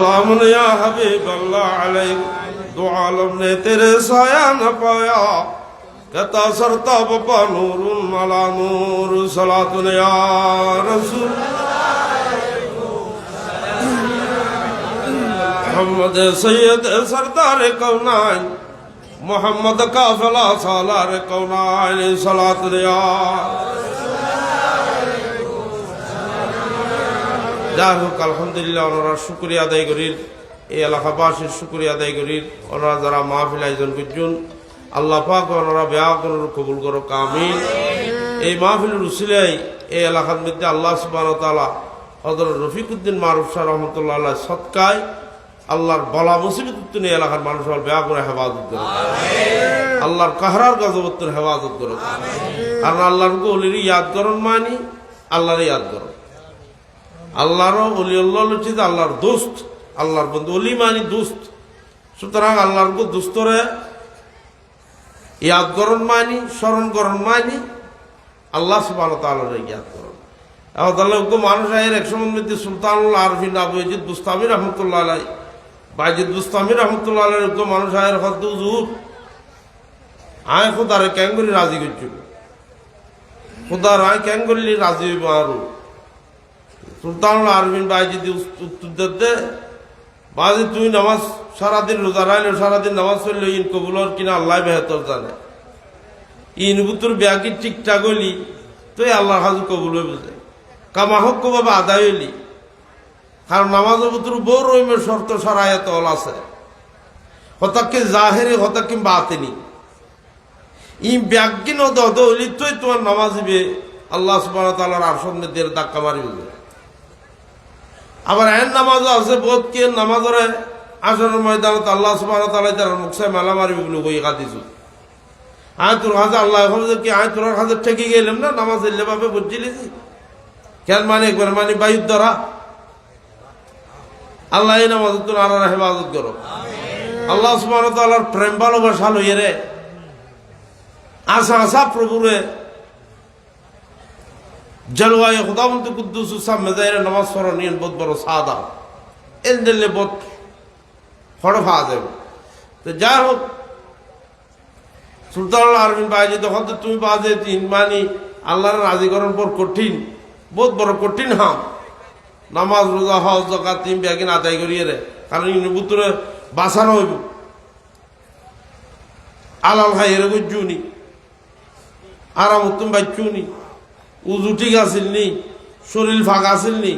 سلام یا حبیب اللہ علیہ دو عالم نے تیرے سایہ نہ پایا کہتا سرتا بپا نور ملا نور سلات یا رسول محمد سید سردار کونائن محمد کا فلا سالار کونائن سلات یا رسول যাই হোক আলহামদুলিল্লাহ ওনারা শুক্রিয়া আদায় করির এই এলাকাবাসীর শুক্রিয়া আদায় করির ওনারা যারা মাহফিল আয়োজন করছেন আল্লাহ পাক ওনারা বেয়া করুন কবুল করো কামিল এই মাহফিলের উসিলাই এই এলাকার মধ্যে আল্লাহ সুবাহ তালা হজরত রফিকুদ্দিন মারুফ শাহ রহমতুল্লাহ আল্লাহ সৎকায় আল্লাহর বলা মুসিবত উত্তর এই এলাকার মানুষ আর বেয়া করে হেফাজত করে। আল্লাহর কাহরার গজবত্তর হেফাজত করে। কারণ আল্লাহর গলির ইয়াদ করন মানি আল্লাহর ইয়াদ করন আল্লাহরও অলি আল্লাহ হচ্ছে আল্লাহর দোস্ত, আল্লাহর বন্ধু অলি মানি দোস্ত। সুতরাং আল্লাহর দোস্তরে ইয়াদ করণ মানি, স্মরণ করণ মানি। আল্লাহ সুবাহ তাল্লাহ ইয়াদ করণ। এখন তাহলে ওকে মানুষ আয়ের এক সময় মধ্যে সুলতানুল আরফিন আবু ইজিদ বুস্তামি রহমতুল্লাহ আলাই বাইজিদ বুস্তামি রহমতুল্লাহ আলাই ওকে মানুষ আয়ের হদ্দ জুর আয় খোদারে ক্যাঙ্গুলি রাজি করছিল। খোদার আয় ক্যাঙ্গুলি রাজি হইব আরও। সুলতানুল আরবিন ভাই যদি উত্তর দিতে। বাজি তুই নামাজ সারাদিন রোজা রাইলে, সারাদিন নামাজ পড়লে ইন কবুলর কিনা আল্লাহ বেহতর জানে। ইন বুতুর ব্যাগি ঠিকঠাক হইলি, তুই আল্লাহর হাজু কবুল বুঝে কামা হক বাবা আদায় হইলি। কারণ নামাজ বুতুর বউ রইমের শর্ত সরাইয়াত অল আছে। হতাকে জাহেরে হতাকে বাতেনি। ই ব্যাগি নদ হইলি, তুই তোমার নামাজ আল্লাহ সুবাহ তালার আসন দিয়ে ধাক্কা মারি বুঝে আবার এন নামাজও আছে বোধ কে নামাজরে আসর ময়দানত আল্লাহ সুবাহ তালা তার মুখসে মেলা মারি বলে বই কাঁদিছু আয় তোর হাজে আল্লাহ এখন কি আয় তোর হাজে ঠেকে গেলাম না, নামাজ এলে ভাবে বুঝছিলিছি কেন মানে একবার মানে বায়ুর দ্বারা আল্লাহ এই নামাজ তোর আর হেফাজত করো। আল্লাহ সুবাহ তাল্লাহর প্রেম, ভালোবাসা লইয়ে রে। আশা আশা প্রভুরে জলবায়ু খুদাবন্ত কুদ্দুস মেজাইরে নামাজ স্মরণীয় বোধ বড় সাদা। এন দিলে বোধ ফড় ফা যাবে তো যাই হোক সুলতান আরবিন বাইজি তখন তো তুমি বাজে তিন মানি, আল্লাহর রাজিকরণ পর কঠিন বহুত বড় কঠিন হাম। নামাজ, রোজা, হজ জকা তিন ব্যাগিন আদায় করিয়ে রে, কারণ ইনুপুত্রে বাঁচানো হইব। আলাল খাই এর জুনি আরাম উত্তম বাইচুনি উজু ঠিক আছিল নি, শরীর ফাঁক আছিল নি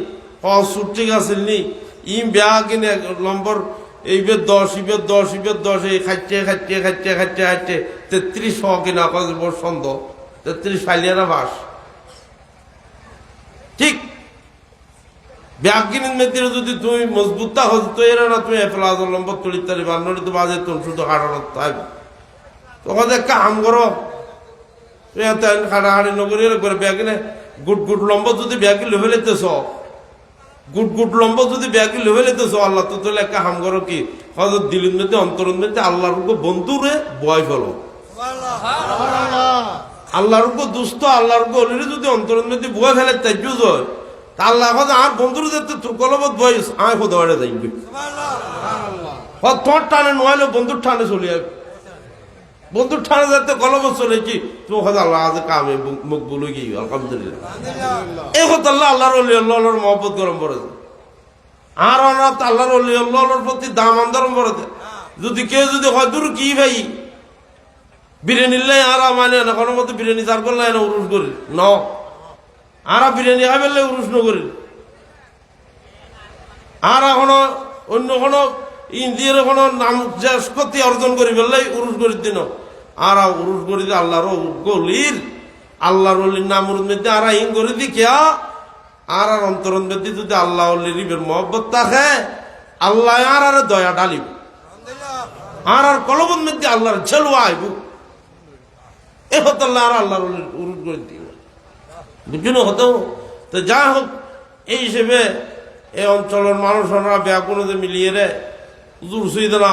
হসুর ঠিক আছিল নি, ইম বেয়া কিনে নম্বর এইবার দশ ইবের দশ ইবের দশ, এই খাইতে খাইতে খাইতে খাইতে খাইতে তেত্রিশ হ কিনা বড় ছন্দ তেত্রিশ ফাইলিয়ানা বাস ঠিক ব্যাগ কিনে মেতিরে যদি তুমি মজবুতটা হতো তো এরা না তুমি এফলাজ নম্বর তুলিতে পারি বান্নটি তো বাজে তুমি শুধু হাঁটানো তাই তখন একটা হাম করো হাড়াহাড়ি নগরী করে ব্যাগিনে গুট গুট লম্ব যদি ব্যাগি লোভে লেতেছ গুট গুট লম্ব যদি ব্যাগি লোভে লেতেছ আল্লাহ তো তোলে একটা হাম করো কি? হজরত দিলির মধ্যে অন্তরের মধ্যে আল্লাহর বন্ধুরে বয় ফেলো। আল্লাহর দুস্থ আল্লাহর অলিরে যদি অন্তরের মধ্যে বয় ফেলে তাজ্য হয়। তা আল্লাহ আর বন্ধুর যেতে কলবত বয়স আয় খোদা যাইবে। তোর টানে নয় বন্ধুর টানে চলে যাবে। বন্ধুর ঠানে যাতে কলম চলেছি তো কথা আল্লাহ আজ কামে মুখ বলে গিয়ে আলহামদুলিল্লাহ। এই কথা আল্লাহ আল্লাহর অলি আল্লাহর মহব্বত গরম পড়েছে আর অনাথ আল্লাহর অলি আল্লাহর প্রতি দাম আন্দোলন পড়েছে যদি কেউ যদি হয় দূর কি ভাই? বিরিয়ানি লাই আর মানে না কোনো মতো বিরিয়ানি চার করলে না উরুস করি। ন। আর বিরিয়ানি খাই ফেললে উরুস নকরি আর এখনও অন্য কোনো ইন্দিয়ার কোনো নাম ক্ষতি অর্জন করি ফেললে উরুস করি দিন আর উরুস করি দিয়ে আল্লাহর গলির, আল্লাহর অলির নাম আর ইন করে দি কেয়া আর আর অন্তরণ মধ্যে যদি আল্লাহ অলির মহব্বত থাকে, আল্লাহ আর আর দয়া ডালিব আর আর কলবন মধ্যে আল্লাহর ছেলুয়া আইব। এ হতো আল্লাহ আর আল্লাহর অলির উরুস করে দিব। বুঝুন হতো? তো যা হোক, এই হিসেবে এই অঞ্চলের মানুষরা ব্যাকুণতে মিলিয়ে রে হুজুর সৈদনা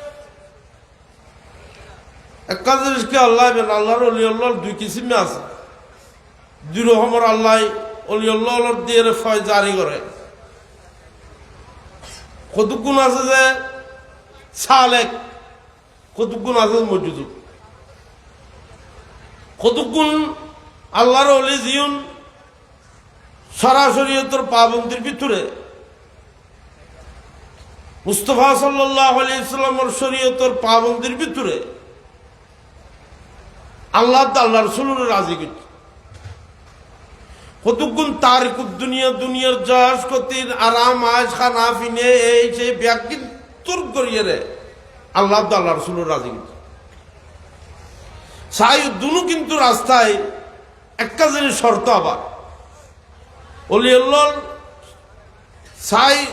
একটা আল্লাহ আল্লাহর অলি আল্লাহর দুই কিসিমে আছে। দুই রকমের আল্লাহ অলি আল্লাহর দিয়ে ফয় জারি করে। কতগুণ আছে যে সালেক, কতগুণ আছে মজুদুক কতগুণ আল্লাহর অলি জিউন সরাসরি তোর পাবন্দির ভিতরে? মুস্তফা সাল্লাহ আলাইসাল্লামর শরীয়তর পাবন্দির ভিতরে? আল্লাহ আল্লাহ রসুলের রাজি করছে। কতক্ষণ তারিক দুনিয়া, দুনিয়ার যশ কতির আরাম আজ খানা ফিনে এই সেই ব্যাগ তোর করিয়ে রে আল্লাহ আল্লাহ রসুলের রাজি করছে। সাই দুনু কিন্তু রাস্তায় একটা জিনিস শর্ত আবার। অলি আল্লাহ সাই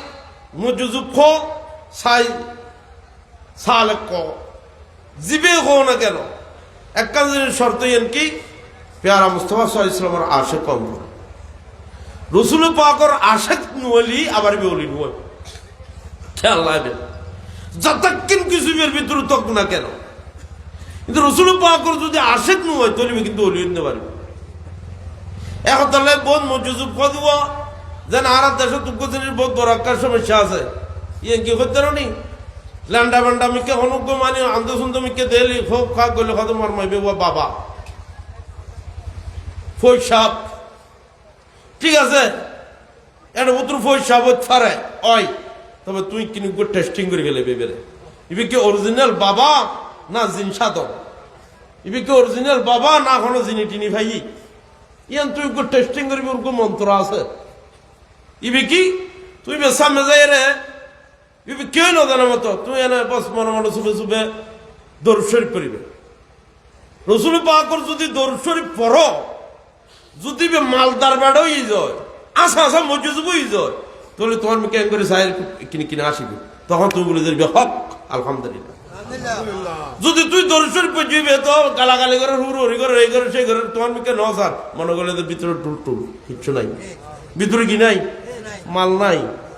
মজুজুক্ষ সাই সালে ক। জিবে হো না কেন? একটা জিনিস শর্ত এন কি? পেয়ারা মুস্তফা সাহা ইসলামের আশে কম রসুল পাকর আশেক নুয়ালি আবার বেউলি নুয়াল খেয়াল লাগবে যতক্ষণ কিছু বের ভিতরে তক না কেন? কিন্তু রসুল পাকর যদি আশেক নুয় তলিবে কিন্তু অলি নিতে পারবে এখন তাহলে বোধ মজুজুব কদব যেন আর দেশে তুক শ্রেণির বোধ বড় একটা সমস্যা আছে। ইয়ে কি করতে নি? ল্যান্ডা ব্যান্ডা মিকে অনুজ্ঞ মানে আন্দো সুন্দর মিকে দেলি হোক খা গলে কত মার মাইবে বাবা। ফৈসাপ ঠিক আছে? এটা উত্তর ফৈসাপ ফারে ওই, তবে তুই কিনি টেস্টিং করে গেলে বেবেরে ইবি কি অরিজিনাল বাবা না জিন সাদর ইবি কি অরিজিনাল বাবা না কোনো জিনি টিনি ভাই? ইয়ান তুই গো টেস্টিং করবি ওর মন্ত্র আছে। ইবি কি, তুই বে সামনে যাই রে। কেউ না জানার মতো তুই এনে বস মনে মনে শুভে শুভে দৌড় শরীফ করিবে রসুল পাকর যদি দৌড় শরীফ পড়ো যদি বে মালদার বেড়াও ই যায় আসা আসা মজুজ বই যায় তাহলে তোমার কেন করে সাহেব কিনে কিনে আসিবি তখন তুমি বলে দিবি হক আলহামদুলিল্লাহ যদি তুই দর্শন পেয়ে তো গালাগালি করে হুর হরি করে এই করে সেই করে তোমার মুখে ন স্যার মনে করলে ভিতরে টুল টুল কিচ্ছু নাই ভিতরে কি নাই মাল নাই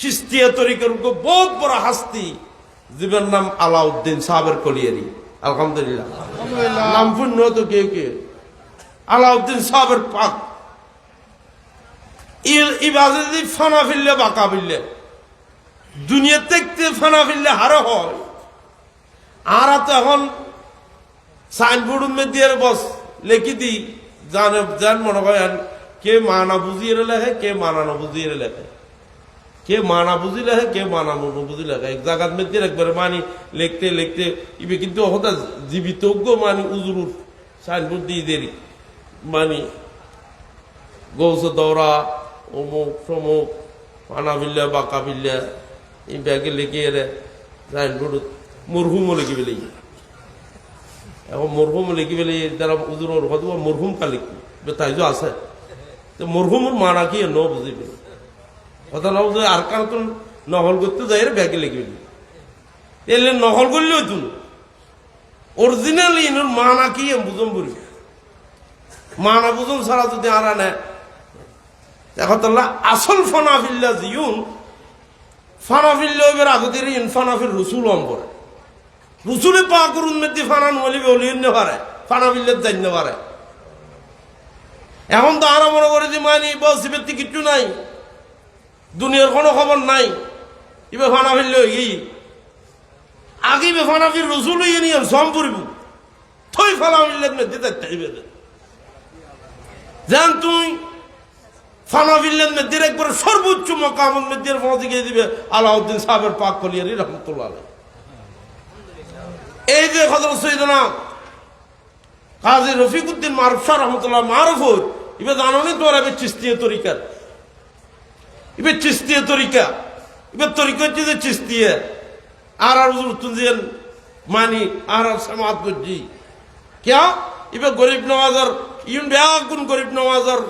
চিস্তিয়া তরিকের বহুত বড় হাস্তি। জীবের নাম আলাউদ্দিন সাহাবের কলিয়ারি। আলহামদুলিল্লাহ। নাম পুণ্য তো কে কে? আলাউদ্দিন সাহাবের পাক। ইবাজে ফানা ফিরলে বাঁকা ফিরলে দুনিয়া দেখতে ফানা ফিরলে হারো হয়। আর তো এখন সাইনবোর্ড দিয়ে বস লেখি দি। জানে জান মনে করেন কে মানা বুঝিয়ে লেখে কে মানা না বুঝিয়ে লেখে। কে মানা বুঝি লেখে কে মানা না বুঝি লেখে এক জায়গার মধ্যে একবারে মানি, লিখতে লিখতে, ইবে কিন্তু হঠাৎ জীবিতজ্ঞ মানি, উজুরুর সাইনবোর্ড দিয়ে দেরি। মানি, গৌস দৌড়া অমুক সমুক মানা বিল্লা, বাঁকা বিল্লা এই ব্যাগে লিখে এলে সাইনবোর্ড মরহুমও লিখি পেলে এখন মরহুম লিখি পেলে যারা উজুর কথা মরহুম কা লিখি তাই আছে। তো মরহুমর মানা কি, ন পেলে কথা আর কারণ তো নহল করতে যাই ব্যাগে পেলি এলে নহল করলে হইতো অরিজিনাল ইনোর মানা কি বুঝম বলি মানা বুঝম ছাড়া যদি আর আনে। এখন তাহলে, আসল ফনাফিল্লা জিউন, ফানাফিল্লা এবার আগদের ইন ফানাফির রসুল অম্বরে রসুলে পা করুন মেদি ফানান বলিবে অলিয়ে নে পারে ফানা বিল্লে জানতে পারে এখন তো আরা মনে করে যে মানি বসিবের কিচ্ছু নাই। দুনিয়ার কোনো খবর নাই। ইবে ফানা ফিরলে হই আগে বে ফানা ফির রসুল ইয়ে নিয়ে সম পড়িব। থই ফানা ফিরলে মেদি দেখতে হইবে যেন তুই ফানা ফিরলেন মেদির একবার সর্বোচ্চ মকামত মেদির পৌঁছে গিয়ে দিবে, আলাউদ্দিন সাহেবের পাক কলিয়ারি রহমতুল্লাহ এই যে হজরত সৈদনা কাজী রফিকুদ্দিন মারুফ শাহ রহমতুল্লাহ মারুফ এবার জানো নি তোর চিস্তিয়ে তরিকার? এবার চিস্তিয়ে তরিকা। এবার তরিকা হচ্ছে যে চিস্তিয়ে। আর আর তুজিয়েন মানি আর আর সমাজ করছি। क्या এবার গরিব নওয়াজর, ইউন ব্যাগুন গরিব নওয়াজর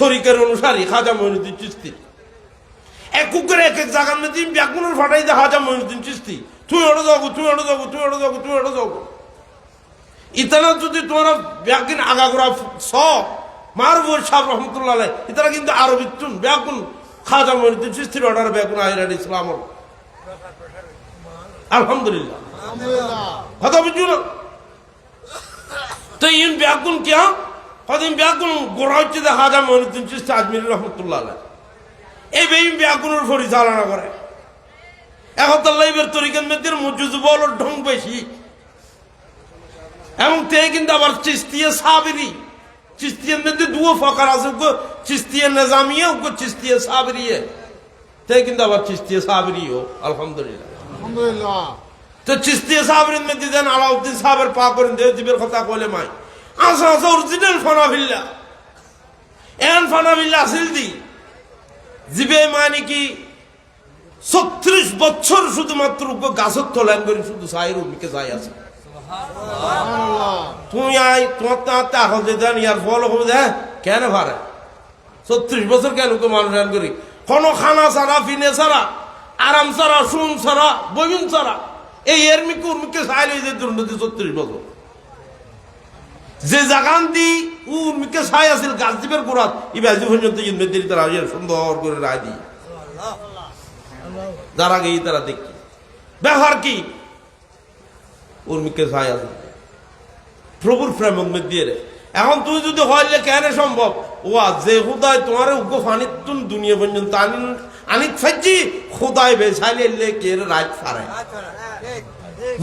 তরিকার অনুসারী খাজা মহিনুদ্দিন চিস্তি। এক কুকুরে এক এক জায়গার মধ্যে ব্যাগুনের ফাটাই দে হাজা মহিনুদ্দিন চিস্তি। তুই ওটা যাব তুই ওটা যাব তুই ওটা যাব তুই ওটা যাব ইতানা যদি তোমরা ব্যাগিন আগাগোড়া স মারবুর সাহেব রহমতুল্লাহ ইতারা কিন্তু আরবি তুন, ব্যাগুন খাজা মহিনুদ্দিন চিস্তির অর্ডার ব্যাগুন আহিরান ইসলাম আলহামদুলিল্লাহ। কথা বুঝছ না? তো ইন ব্যাগুন क्या কদিন ব্যাগুন গোড়া হচ্ছে হাজা মহিনুদ্দিন চিস্তি আজমির রহমতুল্লাহ এই বেইম ব্যাগুনের পরিচালনা করে। এখন তো লাইবের তরিকের মধ্যে মজুদ বল ঢং বেশি। এবং তে কিন্তু আবার চিস্তিয়ে সাবরি। চিস্তিয়ের মধ্যে দুও ফকার আছে উগো চিস্তিয়ে নিজামিয়ে উগো চিস্তিয়ে সাবরিয়ে তে কিন্তু আবার চিস্তিয়ে সাবরিও আলহামদুলিল্লাহ আলহামদুলিল্লাহ তো চিস্তিয়ে সাবরির মধ্যে দেন আলাউদ্দিন সাহেবের পা করেন দেহ জীবের কথা কলে মাই আসা আসা অরিজিনাল ফানাবিল্লা এন ফানাবিল্লা আসিল দি জিবে মানে কি ছত্রিশ বছর শুধুমাত্র গাছত তোলেন করে শুধু সাইর উমিকে যাই আছে তুমি আই, তোমার তো আত্মা এখন যে দেন ইয়ার ফল হবে যে কেন ভারে? ছত্রিশ বছর কেন তো মানুষ আন করি? কোনো খানা ছাড়া, ফিনে ছাড়া, আরাম ছাড়া সুন ছাড়া বইন ছাড়া, এই এর মিকে উর্মিকে সাইল হয়ে যে দুর্নীতি ছত্রিশ বছর। যে জাগান দি উর্মিকে ছাই আছিল, গাছ দ্বীপের গোড়াত ই বাজি পর্যন্ত ইনভেন্টারি তারা সুন্দর করে রায় দি যারা গেই তারা দেখি। ব্যবহার কি? উর্মিকে ছাই আছে প্রভুর প্রেম দিয়ে রে। এখন তুই যদি হইলে কেন সম্ভব? ও যে খুদায় তোমার উগ্র ফানিতুন দুনিয়া পর্যন্ত আনি আনিত ফাইজি খুদায় বেসাইলে এলে কে রে রাত ফারে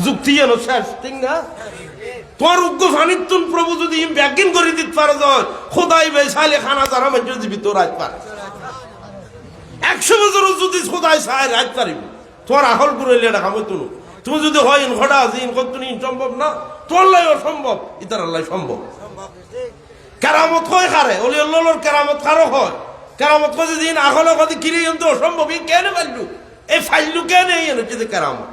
যুক্তি এলো শেষ, ঠিক না? তোমার উগ্র ফানিত প্রভু যদি ব্যাগিন করে দিতে পারে যায় খুদায় বেসাইলে খানা যারা মানুষ জীবিত রাত পারে একশো বছর যদি খোদায় সায় রাত পারিব তোমার আহল করে এটা খামো তুনু। তুমি যদি হয় ইন ঘটা আছে ইন কত ইন সম্ভব না তোর লাই অসম্ভব ইতার লাই সম্ভব। কেরামত হয় খারে অলি অল্লোর কেরামত কারও হয়? কেরামত কয় যদি ইন আহলে কদি কিনে ইন অসম্ভব ই কেন পাইলু এই ফাইলু কেন এই হচ্ছে কেরামত?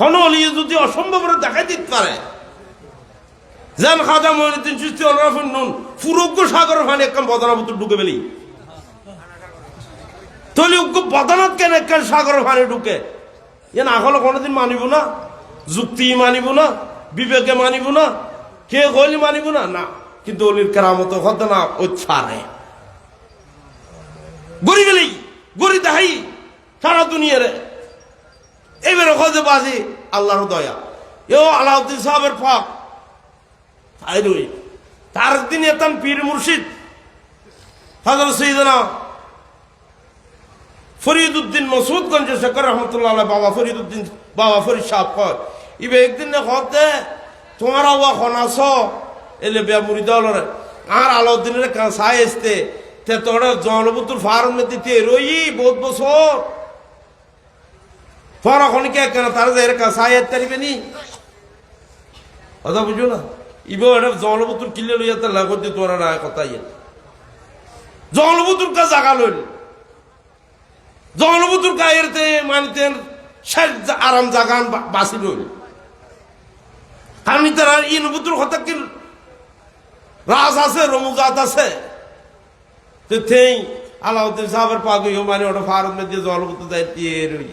হন অলি যদি অসম্ভব দেখাই দিতে পারে? যেন খাজা মহিনুদ্দিন সৃষ্টি অনুরাফুন নুন ফুরুগ্য সাগর ফানি একদম বদনাবুত ঢুকে বেলি। তলি উগ্র বদনত কেন একখান সাগর ফানি ঢুকে? এ না হলে কোনোদিন মানিব না, যুক্তি মানিব না, বিবেকে মানিব না, কে গলি মানিব না? না, কিন্তু অলির কেরামত হতে না ও ছাড়ে। গড়ি গেলেই গড়ি দেখাই সারা দুনিয়ারে। এইবারে হতে বাজি, আল্লাহর দয়া। এও আলাউদ্দিন সাহেবের ফাঁক তাই রই, তার দিন এতাম পীর মুর্শিদ হাজার সৈদনা ফরিদুদ্দিন মসুদগঞ্জ শেখর রহমতুল্লাহ বাবা ফরিদুদ্দিন, বাবা ফরিদ সাহেব কয়, ইবে একদিন হতে তোমার আওয়া খনাস এলে বেয়া মুড়ি দলরে আর আলাউদ্দিনের কাঁসাই আসতে তে তোরা জলবুতুর ফার্ম দিতে রই বহুত বছর। তোরা খনিকে কেন তারা যে এর কাঁসাই আসতে পারিবে নি? কথা বুঝো না? ইবে এটা জলবুতুর কিলে লইয়া তার লাগত তোরা না কথা ইয়ে। জলবুতুর কা জাগা লইল। জলবুতুর গায়েরতে মানিতেন শেষ আরাম জাগান বাসি রইল আমি তারা ইনবুতুর কথা কি রাজ আছে, রমুজাত আছে। তো থেই আলাউদ্দিন সাহেবের পাগই মানে ওটা ফারুক দিয়ে জলবুতু যাই দিয়ে রই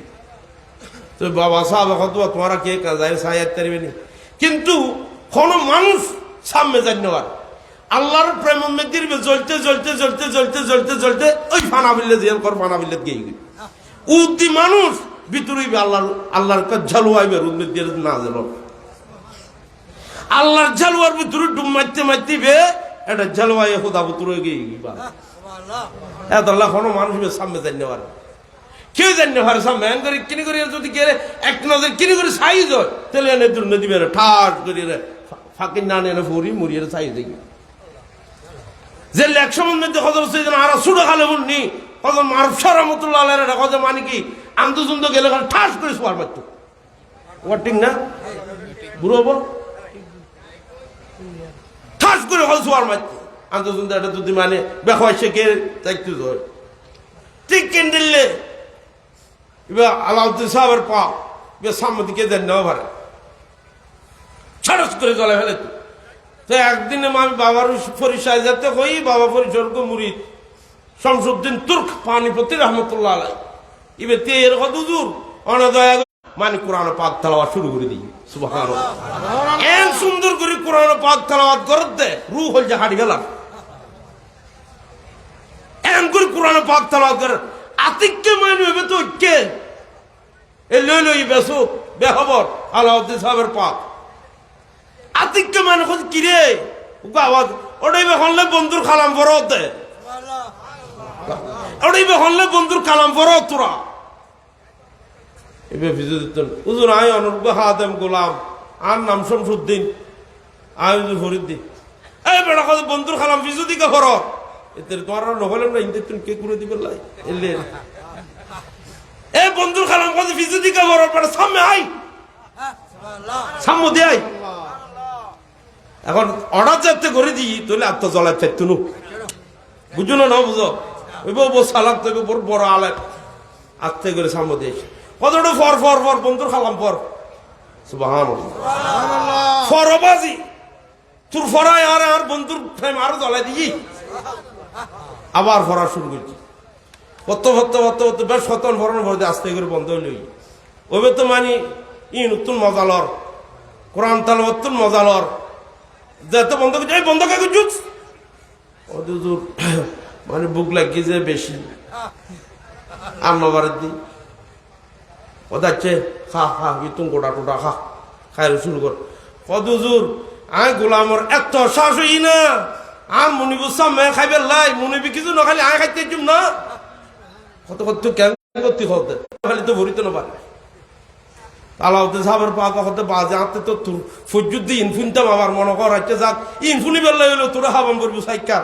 তো বাবা সাহেব কত তোমারা কে কাজায় সায়াত তারিবেনি কিন্তু কোনো মানুষ সামনে যাই নেওয়ার আল্লাহর প্রেম মেদির জ্বলতে জ্বলতে জ্বলতে জ্বলতে জ্বলতে জ্বলতে ওই বিল্লে জিয়ান কর, ফানা বিল্লে গিয়ে। উদ্দি মানুষ ভিতরে আল্লাহর আল্লাহর ঝালুয়াইবে উদ্মিদ দিয়ে না যেন আল্লাহর ঝালুয়ার ভিতরে ডুম মারতে মারতে বে এটা ঝালুয়াই হুদা ভিতরে গিয়ে এত আল্লাহ কোনো মানুষ সামনে যাই নেওয়ার কেউ জানি না করে কিনি করে যদি কে এক নজর কিনি করে সাইজ হয় তাহলে এনে দুর্নীতি দিবে ঠাস করে ফাঁকি না এনে ফুরি মুড়িয়ে সাইজ দেখি যে লেকশন মধ্যে হজর সেদিন আর সুড়ে খালে বলনি হজর মারুফ রহমতুল্লাহ আল্লাহ হজর মানে কি? আন্দোলন গেলে ঠাস করে শোয়ার পারত ওয়াটিং না? বুড়ো হব ঠাস করে হল সোয়ার মারতে আন্তর্জাতিক এটা যদি মানে বেখায় কে দেখতে ধর। ঠিক কেন্দ্রে এবার আলাউদ্দিন সাহেবের পা, এবার সামনে দিকে দেন নেওয়া পারে ছাড়স করে চলে ফেলে তো। একদিনে আমি বাবার পরিচয় যাতে হই, বাবা পরিচর্গ মুরিদ শামসুদ্দিন তুর্ক, পানিপতি রহমতুল্লাহ এবার তে কত দূর অনদয়া মানে কোরআন পাক তালাওয়া শুরু করে দিই। সুবাহ এন সুন্দর করে কোরআন পাক তালাওয়াত করতে রু হল যে হাঁটি গেলাম। এন করে কোরআন পাক তালাওয়াত করে, আতিককে মানে হবে তো কে? এ লই লই বেসু, বেহবর, আলাউদ্দিন সাহেবের পাক। আতিককে মানে খোঁজ কিরে আওয়াজ, ওটাই হলে বন্ধুর খালাম বড় হতে ওটাই হলে বন্ধুর কালাম বড় তোরা এবার ভিজু দিতেন উজুর আই অনুর্ব হাতেম গোলাম আর নাম শমসুদ্দিন উজুর ফরিদ্দিন এই বেড়া কথা বন্ধুর খালাম ভিজু দিকে হর এতে তোমার আর নহলেন না ইন্দের তুমি কে করে দিবে লাই এলে এই বন্ধুর খালাম কথা ভিজু দিকে হর বেড়া সামনে আই সাম্য আই এখন অর্ডার যাতে করে দিই তাহলে আত্ম জ্বলায় চাইতুনু বুঝো না বুঝো বউ সালাক তো বড় বড় আলেন আত্মে করে সামনে দিয়েছে কতটা ফর ফর ফর বন্ধুর খালাম ফর? ফরবাজি। তোর ফরাই আর আর বন্ধুর ফ্রেম আরও জ্বলাই দিই। আবার ফরা শুরু করছি। কত ভত্ত ভত্ত ভত্ত বেশ সতন ভরণ ভরতে আস্তে করে বন্ধ হইল ওইবে তো মানি ই নতুন মজালর। কোরআন তালবতুন মজালর। যেতে বন্ধ করছি এই বন্ধ জুত অদূর মানে বুক লাগিয়ে যে বেশি। আন্নবার দি। ও যাচ্ছে, খা খা, ইতুন গোটা টোটা খা খাই শুরু কর। কদুজুর আয় গোলামর এত শ্বাস হই না। আর মনিবু সামনে খাইবে লাই, মনিবি কিছু না খালি আয় খাইতে চুম না। কত কত কেন করতে হতে খালি তো ভরিতে না পারে আলাউদ্দি সাহেবের পা হতে বাজে হাতে তো তোর ফজুদ্দি ইনফুনতাম আমার মনে কর হচ্ছে যাক, ইনফুনি বেলা হইল, তোরা হাবাম করবি সাইকার।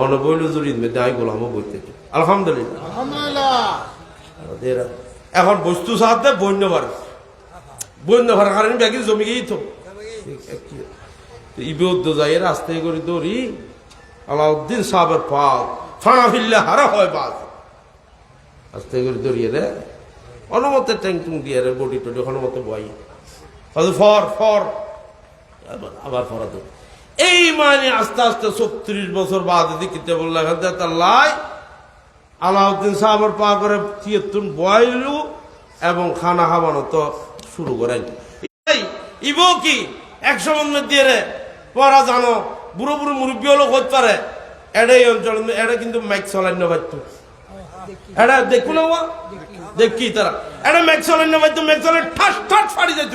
অন বইল জুড়ি মেয়েদের গোলামও বইতে আলহামদুলিল্লাহ। আলহামদুলিল্লাহ। এখন বস্তু সাথে বন্য ভাড়া বন্য ভাড়া কারণ ব্যাগি জমি গিয়েই তো। ইবে উদ্যোগ যাই রাস্তায় করে দৌড়ি আলাউদ্দিন সাহেবের ফানা ফিরলে হারা হয় বাদ রাস্তায় করে দৌড়িয়ে রে অনুমতে ট্যাং টুং দিয়ে রে বডি টডি অনুমতে বই ফর ফর। আবার ফরা তো এই মানে আস্তে আস্তে ছত্রিশ বছর বাদ দিকিতে বললাম লাই আলাউদ্দিন সাহাবের পা করে তিয়াত্তর বয়লু এবং খানা খাওয়ানো তো শুরু করেন ইবো কি? একশো মধ্যে দিয়ে রে, পড়া জানো, বুড়ো বুড়ো মুরব্বী হলো হতে পারে। এটা এই অঞ্চল, এটা কিন্তু ম্যাক চলান্য পারত এটা দেখু না ওয়া দেখি তারা। এটা ম্যাক চলান্য পারত ম্যাক চলে ঠাস ঠাস ফাড়ি যাইত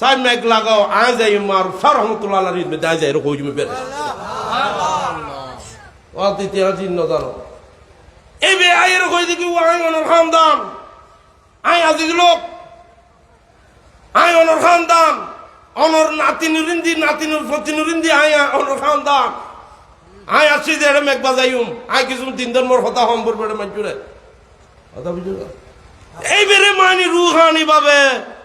সাই মেঘ লাগাও আয় যাই মার সার রহমতুল্লাহ আলাইহি মে দাই যাই রকম জমি বেরে এই বে আয়ের কই দেখি আই অনর খানদান আই আজিজ লোক আই অনর খানদান অনর নাতি নুরিন্দি নাতি নুর প্রতি নুরিন্দি আয় অনর খান্দান আয় আসছি যে এটা মেঘ বাজাইম আয় কিছু তিন দিন মোর হতা হম বলবে এটা মাইজুরে কথা বুঝো না এইবারে মানি রুহানি ভাবে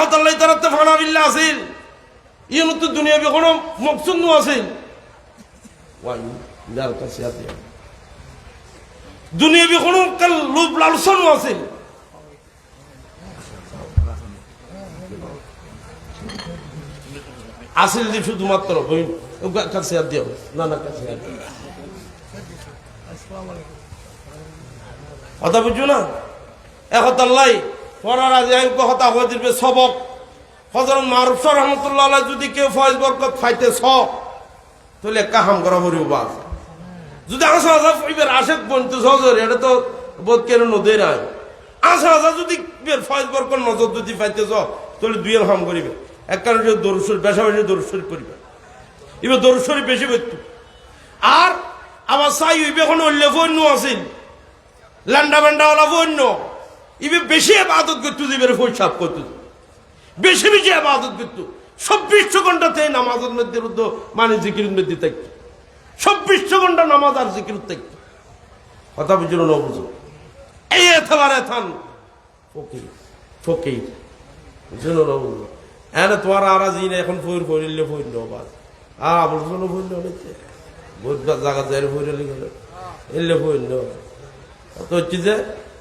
হতাল্লাই তারাতে ফানা বিল্লা আছিল ইয়ে তো দুনিয়া বি কোনো মকসুদ নু আছিল যার কাছে আছে দুনিয়া কোনো কাল লোভ লালসন আছিল আসিল। যে শুধুমাত্র বই কাছে না না কাছে কথা বুঝছ না? একতাল্লাই দিবে সবক। হজরত মারুফ রহমতুল্লাহ যদি কেউ ফয়েজ বরকত ফাইতে ছ তাহলে একা হাম করা হরিও বাস। যদি আসা আসা এবার আসে বন্ধু সজর, এটা তো বোধ কেন নদীর নাই আসা আসা যদি ফয়েজ বরকত নজর যদি ফাইতে ছ তাহলে দুই হাম করিবে। এক কারণে দরুশ্বরী বেশা বেশি দরুশ্বরী পরিবে এবার দরুশ্বরী বেশি পেত আর আবার চাই হইবে এখন অল্য ফন্য আছিল ল্যান্ডা ব্যান্ডা ওলা ফন্য ইবে বেশি আবাদত করতো যে বের পয়সাব করতো। বেশি বেশি আবাদত করতো। চব্বিশ ঘন্টাতে নামাজের মধ্যে রুদ্ধ মানে জিকির মধ্যে থাকতো। চব্বিশ ঘণ্টা নামাজ আর জিকির থাকতো। কথা বুঝলো না বুঝো এই এথাবার এথান। ফকির ফকির। বুঝলো না বুঝলো হ্যাঁ তোমার আর আজ এখন ফইর ফইরলে ফইর বাস। আর আবুল জন্য ফইর হলেছে বহুত জায়গা যাই ফইর হলে গেলে। এলে ফইর তো হচ্ছে যে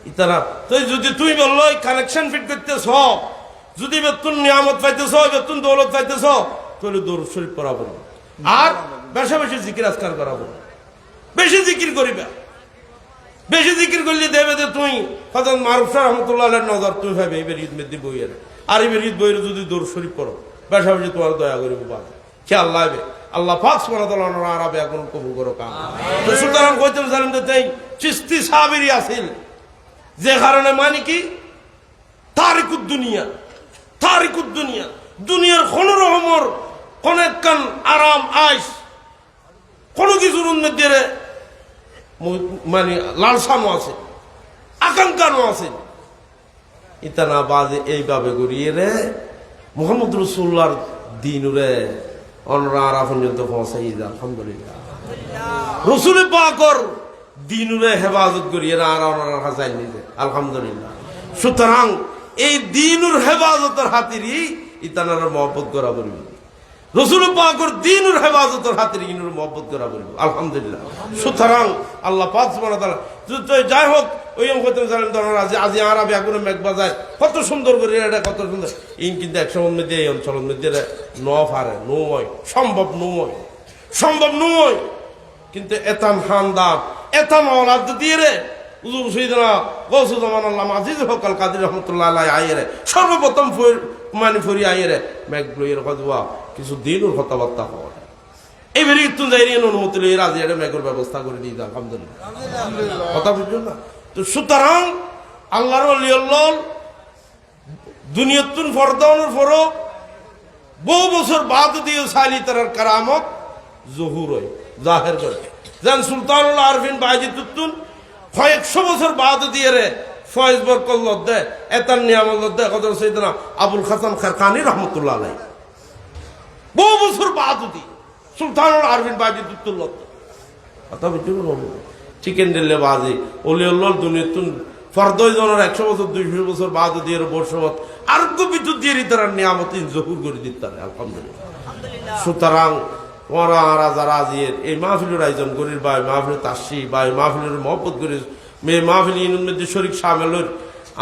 ইতারা, তো যদি তুই বলল কানেকশন ফিট করতেছ? যদি বেতন নিয়ামত পাইতেছ বেতন দৌলত পাইতেছ, তাহলে দৌড় শরীফ করা আর বেশা বেশি জিকির আজকার করা বলব বেশি জিকির করিবা। বেশি জিকির করলে দেবে যে তুই হঠাৎ মারুফ রহমতুল্লাহ নজর তুই ভাবে, এবার ঈদ মেদি বইয়ের আর এবার ঈদ বইয়ের যদি দৌড় শরীফ করো বেশা বেশি তোমার দয়া করিব বাদ খেয়াল লাগবে আল্লাহ পাক সুবহানাহু আরবে এখন কবুল করো কাম তো সুতরাং কইতে জানেন যে তাই, চিস্তি সাহাবীরই আছিল যে কারণে মানে কি? তারিকুদ দুনিয়া। তারিকুদ দুনিয়া। দুনিয়ার কোন রকমের কোন আরাম আইস কোনো কিছুর উন্নতি মানে লালসানো আছে আকাঙ্ক্ষানো আছে। ইতানা বাজে এইভাবে গড়িয়ে রে মোহাম্মদ রসুল্লার দিন রে অনরা আরা পর্যন্ত পৌঁছাই আলহামদুলিল্লাহ। রসুল পাকর দিন রে হেফাজত করিয়ে না আর অনরা হাজাই নিজে আলহামদুলিল্লাহ। সুতরাং এই দিনুর হেফাজতের হাতিরই ইতানার মহব্বত করা বলবি রসুল পাকর দিনুর হেফাজতের হাতির ইনুর মহব্বত করা বলব আলহামদুলিল্লাহ। সুতরাং আল্লাহ পাক সুবহানাহু যাই হোক, ওই অঙ্ক জানেন ধরেন, আজ আজি আরবে এখন মেঘ বাজায়, কত সুন্দর করে এটা, কত সুন্দর। ইন কিন্তু এক সময় মধ্যে, এই অঞ্চলের মধ্যে ন পারে নয়, সম্ভব নয়। সম্ভব নয়। কিন্তু এতান খানদান এতান অলাদ দিয়ে রে। উজুর সৈদনা গৌসুজ্জামান আল্লাহ আজিজ হকাল কাদির রহমতুল্লাহ আলাই আইরে সর্বপ্রথম ফর- মানে ফরি আইরে বইয়ের কথা কিছু দিন কথাবার্তা হওয়া এবারে একটু যাই অনুমতি লই রাজি এটা মেঘের ব্যবস্থা করে দিই আলহামদুলিল্লাহ। কথা বুঝলেন না? তো সুতরাং আল্লাহর অলিয়ল্লাহ দুনিয়তুন ফরদাউনের ফরক বহু বছর বাদ দিয়ে সালি তার কারামত জহুর হয়। জাহের করে। যেন সুলতানুল আরফিন বাইজিতুত্তুন কয়েকশো বছর বাদ দিয়ে রে ফয়েজ বরকল লদ্দে, এতার নিয়ামত লদ্দে কত সেইদিনা আবুল খাসান খারকানি রহমতুল্লাহ আলাই বহু বছর বাদ দিয়ে সুলতানুল আরফিন বাইজিতুত্তুল লদ্দে। কথা বুঝতে চিকেন দিল্লে বাজি ওলি উল্লল দুনিয়তুন ফরদই জনের একশো বছর, দুইশো বছর বাদ দিয়ে বর্ষবত আর বিদ্যুৎ দিয়ে তারা নিয়ামত জহুর করে দিতে আলহামদুলিল্লাহ। সুতরাং এই মাহফিলের আয়োজন করির বা মাহফিলের তাসি বা মাহফিলের মহব্বত করি মেয়ে মাহফিল মধ্যে শরিক সামেলের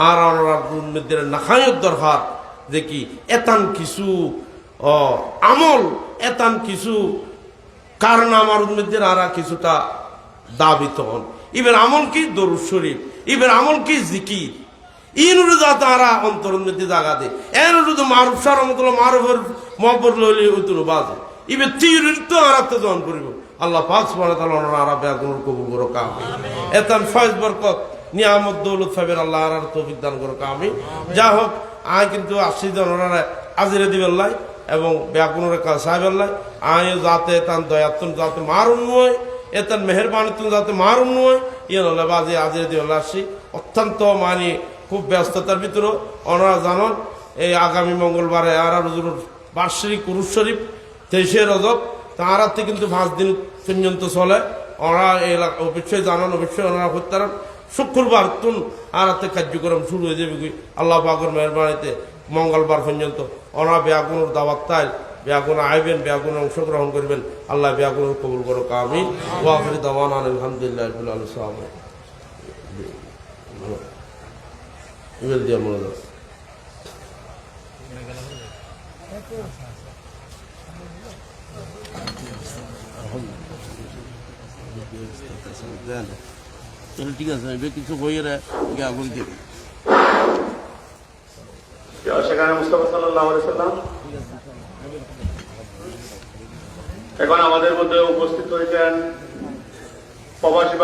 আর মধ্যে নাখায়ত দরকার। যে কি, এতান কিছু আমল, এতান কিছু কারণ আমার মধ্যে আরা কিছুটা দাবিত হন এবার আমল কি? দরুদ শরীফ। এবার আমল কি? জিকির। ইনুরে যা তারা অন্তরণ মধ্যে জাগা দে এর মারুফ সার মতল মারুফের মহব্বত লইলে উতুলো বাজে। ইবে তীর তো আরাতে জন করিব। আল্লাহ পাক সুবহানাহু ওয়া তাআলা আরা বেগুন কবুল করো কাম এতান ফয়েজ বরকত নিয়ামত দৌলত আল্লাহ আর তৌফিক দান করো কামি যা হোক আয় কিন্তু আজিরে দিবেল্লাই এবং ব্যাগুনের সাহেবেল্লাই আয় যাতে তান দয়াতুন যাতে মারুন নয় এতান মেহরবানি তুমি যাতে মারুন নয় ইয়ে নলে বাজে আজিরে দিবেল্লা আসি। অত্যন্ত মানি খুব ব্যস্ততার ভিতরে ওনারা জানন এই আগামী মঙ্গলবারে আর রজুর বার্ষিক উরুস শরীফ তেইশে রজব তাঁরাতে কিন্তু পাঁচ দিন পর্যন্ত চলে। এই এলাকা অবশ্যই জানান, অবশ্যই ওনারা হত্যার শুক্রবার তুন আরাতে কার্যক্রম শুরু হয়ে যাবে আল্লাহ পাকর মেহরবানিতে মঙ্গলবার পর্যন্ত ওনারা ব্যাগুনের দাওয়াত তাই, ব্যাগুন আইবেন, ব্যাগুনে অংশগ্রহণ করবেন। আল্লাহ ব্যাগুনের কবুল করো কামিন ওয়াফরি দাওয়ান আলহামদুলিল্লাহ ইমেল দিয়ে মনে তাহলে ঠিক আছে এবার কিছু বইয়ের আগুন দেবে সেখানে এখন আমাদের মধ্যে উপস্থিত হয়েছেন প্রবাসী